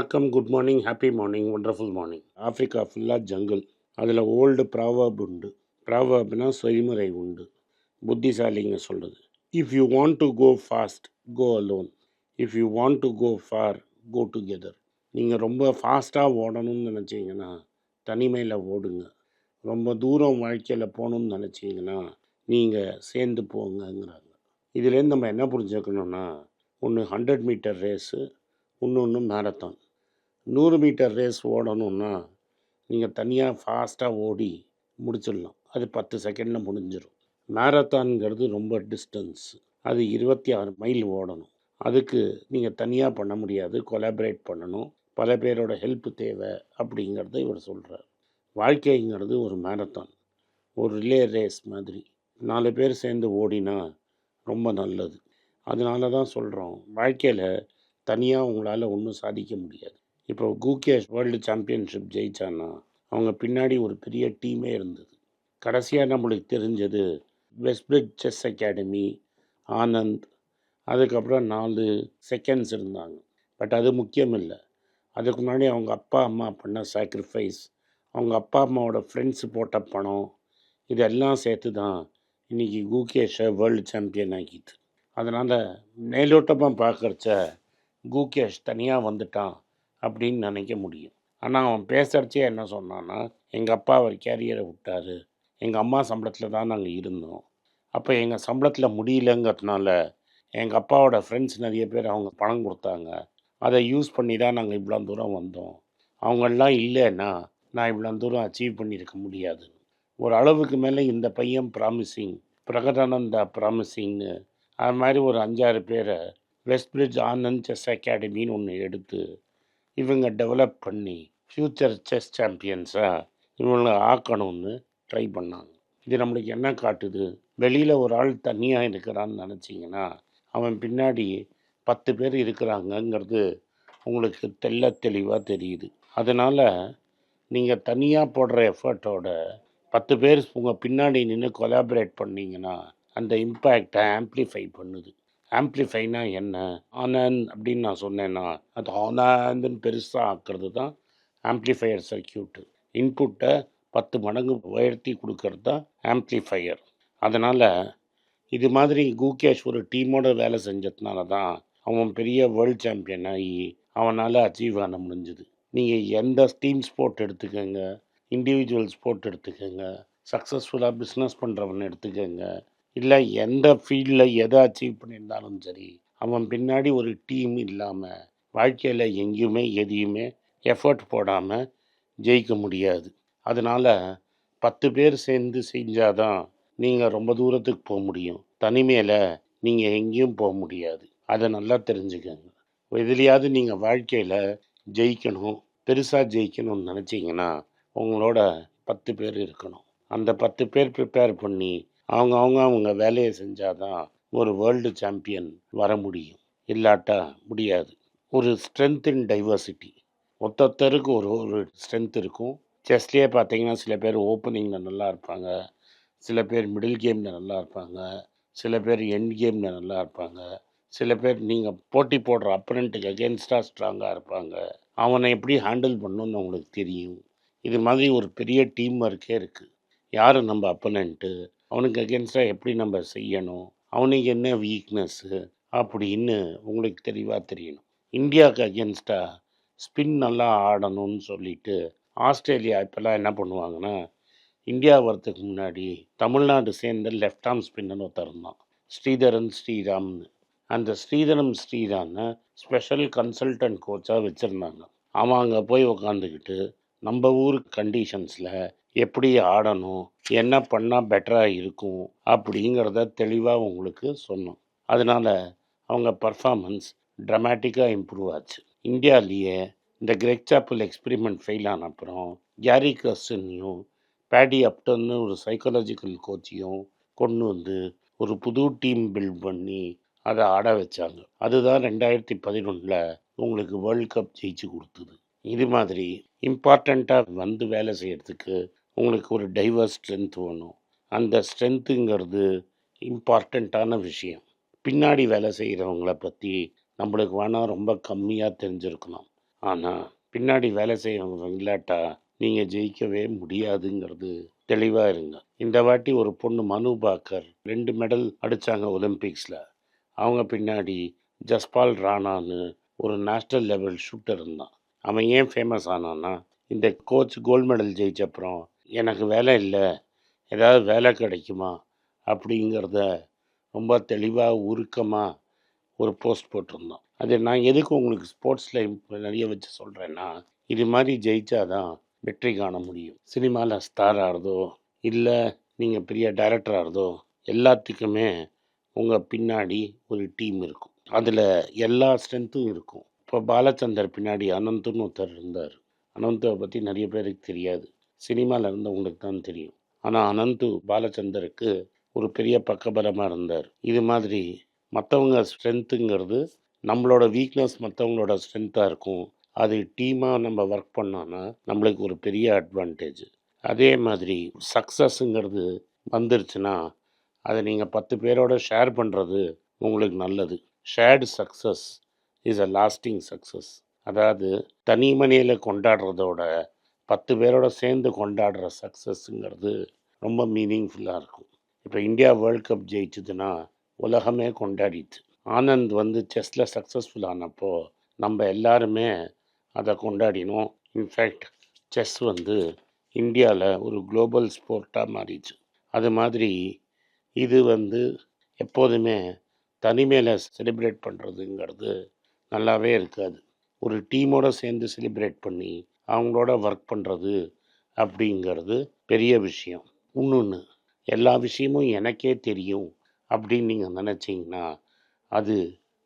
வணக்கம் good morning happy morning wonderful morning Africa ஃபுல்லாக jungle அதில் ஓல்டு ப்ராவர்ப் உண்டு. ப்ராவர்ப்னா செய்முறை உண்டு. புத்திசாலிங்க சொல்கிறது if you want to go fast go alone if you want to go far go together நீங்கள் ரொம்ப ஃபாஸ்ட்டாக ஓடணும்னு நினச்சிங்கன்னா தனிமையில் ஓடுங்க. ரொம்ப தூரம் வாழ்க்கையில் போகணும்னு நினச்சிங்கன்னா நீங்கள் சேர்ந்து போங்கங்கிறாங்க. இதுலேருந்து நம்ம என்ன புரிஞ்சுக்கணுன்னா ஒன்று ஹண்ட்ரட் மீட்டர் ரேஸு இன்னொன்று மேரத்தான் நூறு மீட்டர் ரேஸ் ஓடணுன்னா நீங்கள் தனியாக ஃபாஸ்ட்டாக ஓடி முடிச்சிடலாம். அது பத்து செகண்டில் முடிஞ்சிடும் மேரத்தான்ங்கிறது ரொம்ப டிஸ்டன்ஸ் அது இருபத்தி ஆறு மைல் ஓடணும். அதுக்கு நீங்கள் தனியாக பண்ண முடியாது. கொலாபரேட் பண்ணணும். பல பேரோட ஹெல்ப் தேவை அப்படிங்கிறத இவர் சொல்கிறார் வாழ்க்கைங்கிறது ஒரு மேரத்தான் ஒரு ரிலே ரேஸ் மாதிரி. நாலு பேர் சேர்ந்து ஓடினா ரொம்ப நல்லது. அதனால தான் சொல்கிறோம் வாழ்க்கையில் தனியாக உங்களால் ஒன்றும் சாதிக்க முடியாது. இப்போ கூகேஷ் வேர்ல்டு சாம்பியன்ஷிப் ஜெயிச்சான்னா அவங்க பின்னாடி ஒரு பெரிய டீமே இருந்தது. கடைசியாக நம்மளுக்கு தெரிஞ்சது? வெஸ்ட்பிரிட் செஸ் அகாடமி ஆனந்த் அதுக்கப்புறம் நாலு செகண்ட்ஸ் இருந்தாங்க. பட் அது முக்கியம் இல்லை. அதுக்கு முன்னாடி அவங்க அப்பா அம்மா பண்ண சாக்ரிஃபைஸ் அவங்க அப்பா அம்மாவோட ஃப்ரெண்ட்ஸ் போட்ட பணம் இதெல்லாம் சேர்த்து தான் இன்றைக்கி கூகேஷை வேர்ல்டு சாம்பியன் ஆக்கிது அதனால் மேலோட்டமாக பார்க்குறச்ச கூகேஷ் தனியாக வந்துட்டான். அப்படின்னு நினைக்க முடியும். ஆனால் அவன் பேசுகிறச்சே என்ன சொன்னான்னா எங்கள் அப்பா அவர் கேரியரை விட்டார். எங்கள் அம்மா சம்பளத்தில் தான் நாங்கள் இருந்தோம். அப்போ எங்கள் சம்பளத்தில் முடியலங்கிறதுனால எங்கள் அப்பாவோட ஃப்ரெண்ட்ஸ் நிறைய பேர் அவங்க பணம் கொடுத்தாங்க. அதை யூஸ் பண்ணி தான் நாங்கள் இவ்வளோ தூரம் வந்தோம். அவங்கெல்லாம் இல்லைன்னா நான் இவ்வளோ தூரம் அச்சீவ் பண்ணியிருக்க முடியாது. ஒரு அளவுக்கு மேலே இந்த பையன் ப்ராமிசிங் பிரகடானந்தா ப்ராமிசிங்னு அது மாதிரி ஒரு அஞ்சாறு பேரை வெஸ்ட் பிரிட்ஜ் ஆனந்த் செஸ் அகாடமின்னு ஒன்று எடுத்து இவங்க டெவலப் பண்ணி ஃப்யூச்சர் செஸ் சாம்பியன்ஸாக இவங்களை ஆக்கணும்னு ட்ரை பண்ணாங்க. இது நம்மளுக்கு என்ன காட்டுது? வெளியில் ஒரு ஆள் தனியாக இருக்கிறான்னு நினச்சிங்கன்னா அவன் பின்னாடி பத்து பேர் இருக்கிறாங்கங்கிறது உங்களுக்கு தெள்ள தெளிவாக தெரியுது. அதனால் நீங்கள் தனியாக போடுற எஃபர்ட்டோட பத்து பேர் உங்கள் பின்னாடி நின்று கொலாபரேட் பண்ணிங்கன்னா அந்த இம்பேக்டை ஆம்ப்ளிஃபை பண்ணுது. ஆம்ப்ளிஃபைனா என்ன? ஆனந்த் அப்படின்னு நான் சொன்னேன்னா அது ஆனந்துன்னு பெருசாக ஆக்கிறது தான் ஆம்ப்ளிஃபையர் சர்க்கியூட்டு இன்புட்டை பத்து மடங்கு உயர்த்தி கொடுக்கறது தான் ஆம்ப்ளிஃபையர் அதனால் இது மாதிரி கூகேஷ் ஒரு டீமோட வேலை செஞ்சதுனால தான் அவன் பெரிய வேர்ல்ட் சாம்பியன் ஆகி அவனால் அச்சீவ் பண்ண முடிஞ்சுது. நீங்கள் எந்த டீம் ஸ்போர்ட் எடுத்துக்கோங்க இண்டிவிஜுவல் ஸ்போர்ட் எடுத்துக்கோங்க சக்ஸஸ்ஃபுல்லாக பிஸ்னஸ் பண்ணுறவன் எடுத்துக்கோங்க இல்லை எந்த ஃபீல்டில் எதை அச்சீவ் பண்ணியிருந்தாலும் சரி அவன் பின்னாடி ஒரு டீம் இல்லாமல் வாழ்க்கையில் எங்கேயுமே எதையுமே எஃபர்ட் போடாமல் ஜெயிக்க முடியாது. அதனால் பத்து பேர் சேர்ந்து செஞ்சாதான் நீங்கள் ரொம்ப தூரத்துக்கு போக முடியும். தனிமையில் நீங்கள் எங்கேயும் போக முடியாது. அதை நல்லா தெரிஞ்சுக்கோங்க. எதுலையாவது நீங்கள் வாழ்க்கையில் ஜெயிக்கணும் பெருசாக ஜெயிக்கணும்னு நினச்சிங்கன்னா உங்களோட பத்து பேர் இருக்கணும். அந்த பத்து பேர் ப்ரிப்பேர் பண்ணி அவங்க அவங்க அவங்க வேலையை செஞ்சாதான் ஒரு வேர்ல்டு சாம்பியன் வர முடியும். இல்லாட்டா முடியாது. ஒரு ஸ்ட்ரென்த் இன் டைவர்சிட்டி ஒத்தொத்தருக்கு ஒரு ஒரு ஸ்ட்ரென்த் இருக்கும். செஸ்லேயே பார்த்தீங்கன்னா சில பேர் ஓப்பனிங்கில் நல்லா இருப்பாங்க. சில பேர் மிடில் கேமில் நல்லா இருப்பாங்க. சில பேர் எண்ட் கேமில் நல்லா இருப்பாங்க. சில பேர் நீங்கள் போட்டி போடுற அப்பனண்ட்டுக்கு அகேன்ஸ்டாக ஸ்ட்ராங்காக இருப்பாங்க. அவனை எப்படி ஹேண்டில் பண்ணணும்னு அவங்களுக்கு தெரியும். இது மாதிரி ஒரு பெரிய டீம் ஒர்க்கே இருக்குது யார் நம்ம அப்பனண்ட்டு அவனுக்கு அகேன்ஸ்டாக எப்படி நம்ம செய்யணும்? அவனுக்கு என்ன வீக்னஸ்ஸு அப்படின்னு உங்களுக்கு தெளிவாக தெரியணும். இந்தியாவுக்கு அகேன்ஸ்டாக ஸ்பின் நல்லா ஆடணும்னு சொல்லிட்டு ஆஸ்திரேலியா இப்போல்லாம் என்ன பண்ணுவாங்கன்னா இந்தியா வரத்துக்கு முன்னாடி தமிழ்நாடு சேர்ந்த லெஃப்ட் ஆர்ம் ஸ்பின்னர் ஒருத்தர் இருந்தான். ஸ்ரீதரன் ஸ்ரீராம்னு. அந்த ஸ்ரீதரன் ஸ்ரீராமை ஸ்பெஷல் கன்சல்டன்ட் கோச்சாக வச்சுருந்தாங்க. அவன் அங்கே போய் உக்காந்துக்கிட்டு நம்ம ஊர் கண்டிஷன்ஸில் எப்படி ஆடணும் என்ன பண்ணால் பெட்டராக இருக்கும் அப்படிங்கிறத தெளிவாக உங்களுக்கு சொன்னோம். அதனால் அவங்க பர்ஃபார்மன்ஸ் ட்ரமேட்டிக்காக இம்ப்ரூவ் ஆச்சு. இந்தியாவிலேயே இந்த கிரெக் சாப்பிள் எக்ஸ்பிரிமெண்ட் ஃபெயில் ஆன அப்புறம் கேரி கஸ்டனையும் பேடி அப்டன்னு ஒரு சைக்காலஜிக்கல் கோச்சையும் கொண்டு வந்து ஒரு புது டீம் பில்ட் பண்ணி அதை ஆட வச்சாங்க. அதுதான் ரெண்டாயிரத்தி பதினொன்றில் உங்களுக்கு வேர்ல்ட் கப் ஜெயிச்சு கொடுத்தது. இது மாதிரி இம்பார்ட்டண்ட்டாக வந்து வேலை செய்கிறதுக்கு உங்களுக்கு ஒரு டைவர்ஸ் ஸ்ட்ரென்த் வேணும். அந்த ஸ்ட்ரென்த்துங்கிறது இம்பார்ட்டண்ட்டான விஷயம். பின்னாடி வேலை செய்கிறவங்கள பற்றி நம்மளுக்கு வேணால் ரொம்ப கம்மியாக தெரிஞ்சிருக்கணும் ஆனால் பின்னாடி வேலை செய்யறவங்க இல்லாட்டா நீங்கள் ஜெயிக்கவே முடியாதுங்கிறது தெளிவாக இருங்க. இந்த வாட்டி ஒரு பொண்ணு மனு பாக்கர் ரெண்டு மெடல் அடித்தாங்க ஒலிம்பிக்ஸில் அவங்க பின்னாடி ஜஸ்பால் ராணான்னு ஒரு நேஷ்னல் லெவல் ஷூட்டர் இருந்தான். அவன் ஏன் ஃபேமஸ் ஆனான்னா இந்த கோச் கோல்டு மெடல் ஜெயிச்சப்புறம் எனக்கு வேலை இல்லை. ஏதாவது வேலை கிடைக்குமா? அப்படிங்கிறத ரொம்ப தெளிவாக உருக்கமாக ஒரு போஸ்ட் போட்டிருந்தோம். அது நான் எதுக்கு உங்களுக்கு ஸ்போர்ட்ஸில் நிறைய வச்சு சொல்கிறேன்னா இது மாதிரி ஜெயிச்சாதான் வெற்றி காண முடியும். சினிமாவில் ஸ்டார் ஆகிறதோ இல்லை நீங்கள் பெரிய டைரக்டர் ஆகிறதோ எல்லாத்துக்குமே உங்கள் பின்னாடி ஒரு டீம் இருக்கும். அதில் எல்லா ஸ்ட்ரென்த்தும் இருக்கும். இப்போ பாலச்சந்தர் பின்னாடி அனந்துன்னு ஒருத்தர் இருந்தார். அனந்தை பற்றி நிறைய பேருக்கு தெரியாது. சினிமாவில் இருந்தவங்களுக்கு தான் தெரியும். ஆனால் அனந்து பாலச்சந்தருக்கு ஒரு பெரிய பக்கபலமாக இருந்தார். இது மாதிரி மற்றவங்க ஸ்ட்ரென்த்துங்கிறது நம்மளோட வீக்னஸ் மற்றவங்களோட ஸ்ட்ரென்த்தாக இருக்கும். அது டீமாக நம்ம ஒர்க் பண்ணோன்னா நம்மளுக்கு ஒரு பெரிய அட்வான்டேஜ் அதே மாதிரி சக்ஸஸ்ங்கிறது வந்துருச்சுன்னா அதை நீங்கள் பத்து பேரோட ஷேர் பண்ணுறது உங்களுக்கு நல்லது. Shared success is a lasting success அதாவது தனி மனியில் கொண்டாடுறதோட பத்து பேரோட சேர்ந்து கொண்டாடுற சக்ஸஸ்ங்கிறது ரொம்ப மீனிங்ஃபுல்லாக இருக்கும். இப்போ இந்தியா வேர்ல்ட் கப் ஜெயிச்சதுன்னா உலகமே கொண்டாடிச்சு ஆனந்த் வந்து செஸ்ஸில் சக்ஸஸ்ஃபுல் ஆனப்போ நம்ம எல்லாருமே அதை கொண்டாடினோம். இன்ஃபேக்ட் செஸ் வந்து இந்தியாவில் ஒரு குளோபல் ஸ்போர்ட்டாக மாறிச்சு. அது மாதிரி இது வந்து எப்போதுமே தனிமையில் செலிப்ரேட் பண்ணுறதுங்கிறது நல்லாவே இருக்காது. ஒரு டீமோடு சேர்ந்து செலிப்ரேட் பண்ணி அவங்களோட ஒர்க் பண்ணுறது அப்படிங்கிறது பெரிய விஷயம். இன்னொன்று எல்லா விஷயமும் எனக்கே தெரியும் அப்படின்னு நீங்கள் நினச்சிங்கன்னா அது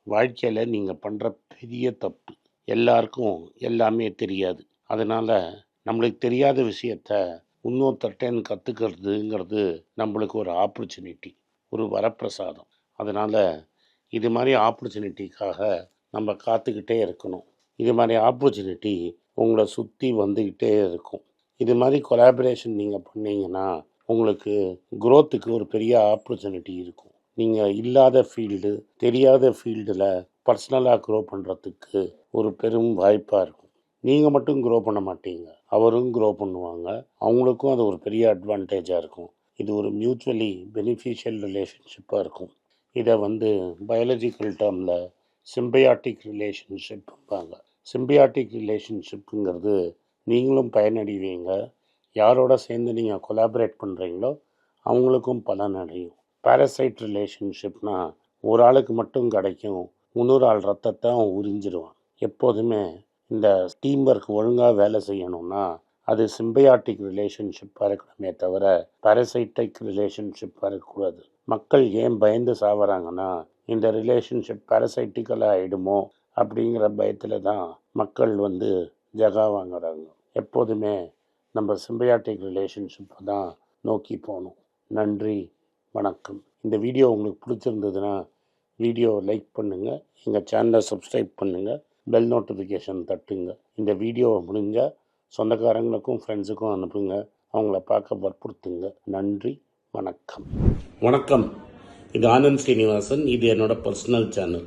வாழ்க்கையில் நீங்கள் பண்ணுற பெரிய தப்பு. எல்லாருக்கும் எல்லாமே தெரியாது. அதனால் நம்மளுக்கு தெரியாத விஷயத்த இன்னொருத்தட்டேன்னு கற்றுக்கிறதுங்கிறது நம்மளுக்கு ஒரு ஆப்பர்ச்சுனிட்டி ஒரு வரப்பிரசாதம். அதனால் இது மாதிரி ஆப்பர்ச்சுனிட்டிக்காக நம்ம காத்துக்கிட்டே இருக்கணும். இது மாதிரி ஆப்பர்ச்சுனிட்டி உங்களை சுற்றி வந்துக்கிட்டே இருக்கும். இது மாதிரி கொலாபரேஷன் நீங்கள் பண்ணீங்கன்னா உங்களுக்கு குரோத்துக்கு ஒரு பெரிய ஆப்பர்ச்சுனிட்டி இருக்கும். நீங்கள் இல்லாத ஃபீல்டு தெரியாத ஃபீல்டில் பர்சனலாக க்ரோ பண்ணுறதுக்கு ஒரு பெரும் வாய்ப்பாக இருக்கும். நீங்கள் மட்டும் க்ரோ பண்ண மாட்டீங்க. அவரும் க்ரோ பண்ணுவாங்க. அவங்களுக்கும் அது ஒரு பெரிய அட்வான்டேஜாக இருக்கும். இது ஒரு மியூச்சுவலி பெனிஃபிஷியல் ரிலேஷன்ஷிப்பாக இருக்கும். இதை வந்து பயாலஜிக்கல் டேர்மில் சிம்பயாட்டிக் ரிலேஷன்ஷிப்பாங்க சிம்பியாட்டிக் ரிலேஷன்ஷிப்புங்கிறது நீங்களும் பயனடைவீங்க. யாரோட சேர்ந்து நீங்கள் கொலாபரேட் பண்ணுறீங்களோ அவங்களுக்கும் பலன் அடையும். பேரசைட் ரிலேஷன்ஷிப்னா ஒரு ஆளுக்கு மட்டும் கிடைக்கும். இன்னொரு ஆள் ரத்தத்தை அவன் உறிஞ்சிடுவான். எப்போதுமே இந்த டீம் ஒர்க் ஒழுங்காக வேலை செய்யணும்னா அது சிம்பயாட்டிக் ரிலேஷன்ஷிப்பாக இருக்கணுமே தவிர பேரசைட்டிக் ரிலேஷன்ஷிப்பாக இருக்கக்கூடாது. மக்கள் ஏன் பயந்து சாவறாங்கன்னா இந்த ரிலேஷன்ஷிப் பேரசைட்டிக்கலாக ஆகிடுமோ அப்படிங்கிற பயத்தில் தான் மக்கள் வந்து ஜகா வாங்குறாங்க. எப்போதுமே நம்ம சிம்பயாட்டிக் ரிலேஷன்ஷிப்பை தான் நோக்கி போகணும். நன்றி வணக்கம். இந்த வீடியோ உங்களுக்கு பிடிச்சிருந்ததுன்னா வீடியோவை லைக் பண்ணுங்கள் எங்கள் சேனலை சப்ஸ்கிரைப் பண்ணுங்கள் பெல் நோட்டிஃபிகேஷன் தட்டுங்க. இந்த வீடியோவை முடிஞ்சால் சொந்தக்காரங்களுக்கும் ஃப்ரெண்ட்ஸுக்கும் அனுப்புங்க. அவங்கள பார்க்க வற்புறுத்துங்க. நன்றி வணக்கம். வணக்கம். இது ஆனந்த் ஸ்ரீனிவாசன் இது என்னோடய பர்சனல் சேனல்